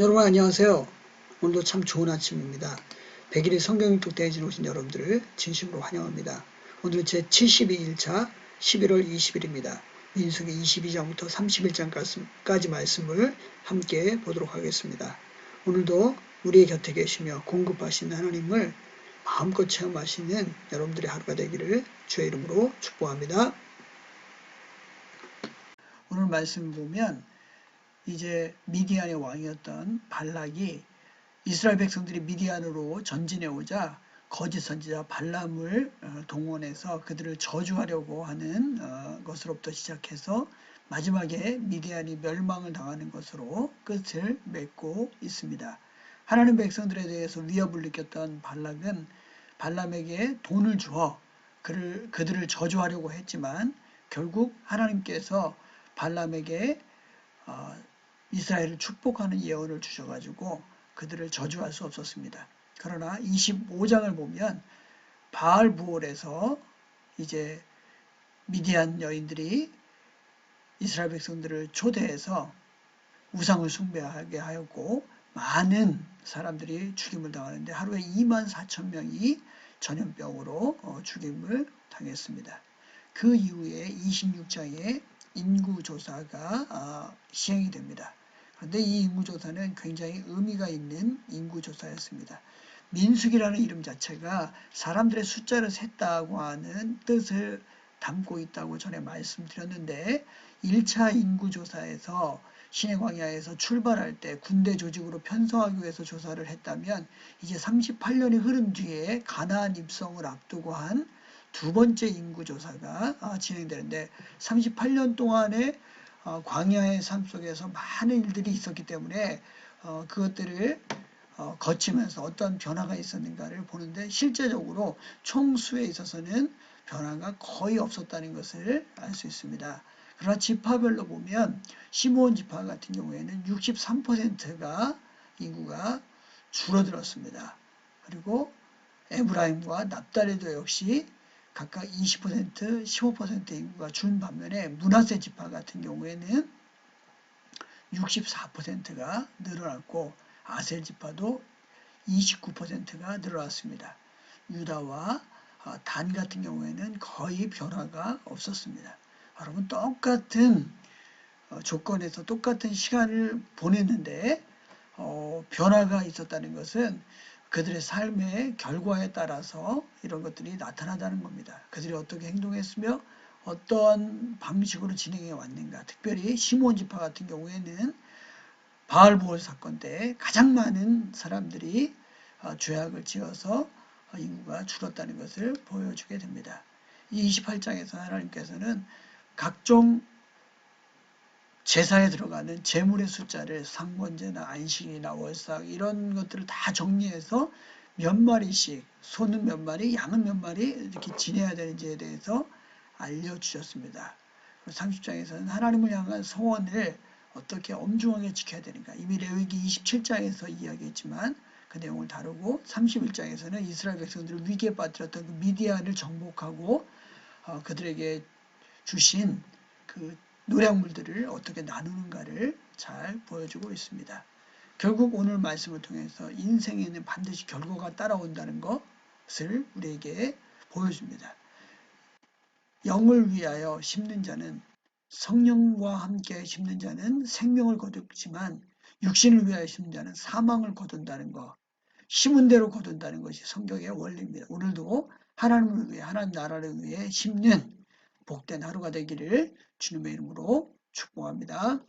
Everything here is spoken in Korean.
여러분 안녕하세요. 오늘도 참 좋은 아침입니다. 100일의 성경일독 대회진 오신 여러분들을 진심으로 환영합니다. 오늘은 제 72일차 11월 20일입니다. 민수기 22장부터 31장까지 말씀을 함께 보도록 하겠습니다. 오늘도 우리의 곁에 계시며 공급하시는 하나님을 마음껏 체험하시는 여러분들의 하루가 되기를 주의 이름으로 축복합니다. 오늘 말씀 보면 이제 미디안의 왕이었던 발락이 이스라엘 백성들이 미디안으로 전진해 오자 거짓 선지자 발람을 어, 동원해서 그들을 저주하려고 하는 어, 것으로부터 시작해서 마지막에 미디안이 멸망을 당하는 것으로 끝을 맺고 있습니다. 하나님 백성들에 대해서 위협을 느꼈던 발락은 발람에게 돈을 주어 그를, 그들을 저주하려고 했지만 결국 하나님께서 발람에게 어, 이스라엘을 축복하는 예언을 주셔가지고 그들을 저주할 수 없었습니다. 그러나 25장을 보면 바알 부올에서 이제 미디안 여인들이 이스라엘 백성들을 초대해서 우상을 숭배하게 하였고 많은 사람들이 죽임을 당하는데 하루에 2만 4천 명이 전염병으로 어, 죽임을 당했습니다. 그 이후에 26장에 인구조사가 아, 시행이 됩니다. 그런데 이 인구조사는 굉장히 의미가 있는 인구조사였습니다. 민숙이라는 이름 자체가 사람들의 숫자를 셌다고 하는 뜻을 담고 있다고 전에 말씀드렸는데 1차 인구조사에서 신의 광야에서 출발할 때 군대 조직으로 편성하기 위해서 조사를 했다면 이제 38년이 흐른 뒤에 가나안 입성을 앞두고 한 두 번째 인구조사가 아, 진행되는데 38년 동안에 어, 광야의 삶 속에서 많은 일들이 있었기 때문에 어, 그것들을 어, 거치면서 어떤 변화가 있었는가를 보는데 실제적으로 총수에 있어서는 변화가 거의 없었다는 것을 알 수 있습니다. 그러나 지파별로 보면 시므온 지파 같은 경우에는 63%가 인구가 줄어들었습니다. 그리고 에브라임과 납달리도 역시 각각 20%, 15% 인구가 준 반면에 문하세 지파 같은 경우에는 64%가 늘어났고 아셀 지파도 29%가 늘어났습니다. 유다와 아, 단 같은 경우에는 거의 변화가 없었습니다. 여러분 똑같은 어, 조건에서 똑같은 시간을 보냈는데 어, 변화가 있었다는 것은 그들의 삶의 결과에 따라서 이런 것들이 나타나다는 겁니다. 그들이 어떻게 행동했으며 어떠한 방식으로 진행해 왔는가. 특별히 시몬 지파 같은 경우에는 바알보올 사건 때 가장 많은 사람들이 어, 죄악을 지어서 인구가 줄었다는 것을 보여주게 됩니다. 이 28장에서 하나님께서는 각종 제사에 들어가는 제물의 숫자를 상번제나 안식이나 월삭 이런 것들을 다 정리해서 몇 마리씩 소는 몇 마리, 양은 몇 마리 이렇게 지내야 되는지에 대해서 알려주셨습니다. 30장에서는 하나님을 향한 소원을 어떻게 엄중하게 지켜야 되는가 이미 레위기 27장에서 이야기했지만 그 내용을 다루고 31장에서는 이스라엘 백성들을 위기에 빠뜨렸던 그 미디안을 정복하고 어, 그들에게 주신 그 노량물들을 어떻게 나누는가를 잘 보여주고 있습니다. 결국 오늘 말씀을 통해서 인생에는 반드시 결과가 따라온다는 것을 우리에게 보여줍니다. 영을 위하여 심는 자는 성령과 함께 심는 자는 생명을 거두지만 육신을 위하여 심는 자는 사망을 거둔다는 것. 심은 대로 거둔다는 것이 성경의 원리입니다. 오늘도 하나님을 위해 하나님 나라를 위해 심는 복된 하루가 되기를 주님의 이름으로 축복합니다.